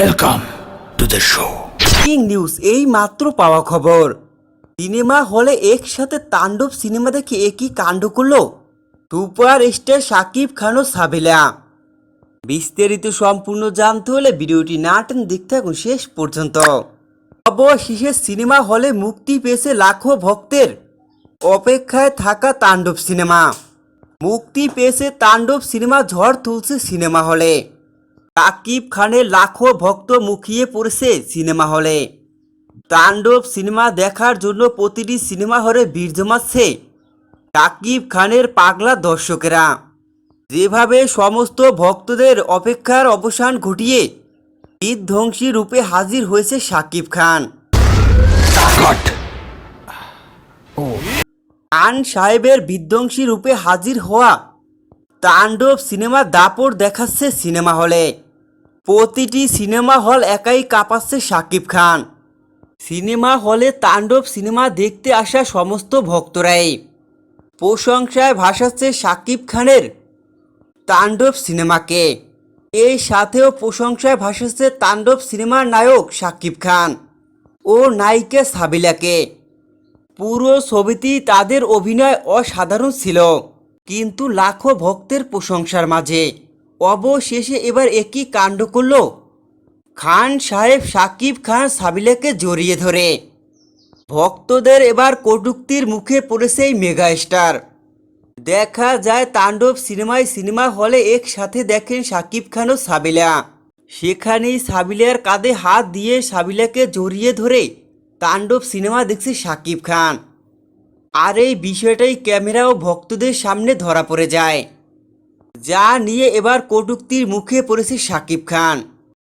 Welcome to the show king news এই মাত্র পাওয়া খবর। সিনেমা হলে একসাথে তাণ্ডব সিনেমা দেখে একই কাণ্ড করল? সুপার স্টার শাকিব খান ও সাবিলা। বিস্তারিত সম্পূর্ণ জানতে হলে ভিডিওটি না টেন দেখতে থাকুন শেষ পর্যন্ত। অবশেষে সিনেমা হলে মুক্তি পেয়েছে লাখো ভক্তের অপেক্ষায় থাকা তাণ্ডব সিনেমা। মুক্তি পেয়েছে তাণ্ডব সিনেমা ঝড় তুলছে সিনেমা হলে। সাকিব খানের লাখো ভক্ত মুখিয়ে পড়েছে সিনেমা হলে। তাণ্ডব সিনেমা দেখার জন্য প্রতিটি সিনেমা হলে ভিড় জমাচ্ছে সাকিব খানের পাগলা দর্শকেরা। যেভাবে সমস্ত ভক্তদের অপেক্ষার অবসান ঘটিয়ে বিধ্বংসী রূপে হাজির হয়েছে সাকিব খান. খান সাহেবের বিধ্বংসী রূপে হাজির হওয়া তাণ্ডব সিনেমা দাপট দেখাচ্ছে সিনেমা হলে। প্রতিটি সিনেমা হল একাই কাঁপাচ্ছে সাকিব খান। সিনেমা হলে তাণ্ডব সিনেমা দেখতে আসা সমস্ত ভক্তরাই। প্রশংসায় ভাসাচ্ছে সাকিব খানের তাণ্ডব সিনেমাকে। এই সাথেও প্রশংসায় ভাসাচ্ছে তাণ্ডব সিনেমার নায়ক সাকিব খান ও নায়িকা সাবিলাকে। পুরো ছবিটি তাদের অভিনয় অসাধারণ ছিল, কিন্তু লাখো ভক্তের প্রশংসার মাঝে অবশেষে এবার একই কাণ্ড করল। খান সাহেব সাকিব খান সাবিলাকে জড়িয়ে ধরে। ভক্তদের এবার কটুক্তির মুখে পড়েছে এই মেগা স্টার। দেখা যায় তাণ্ডব সিনেমায় সিনেমা হলে একসাথে দেখেন সাকিব খান ও সাবিলা। সেখানেই সাবিলার কাঁধে হাত দিয়ে সাবিলাকে জড়িয়ে ধরে তাণ্ডব সিনেমা দেখছে সাকিব খান। আর এই বিষয়টাই ক্যামেরা ও ভক্তদের সামনে ধরা পড়ে যায়। যা নিয়ে এবার কটুক্তির মুখে পড়েছে সাকিব খান।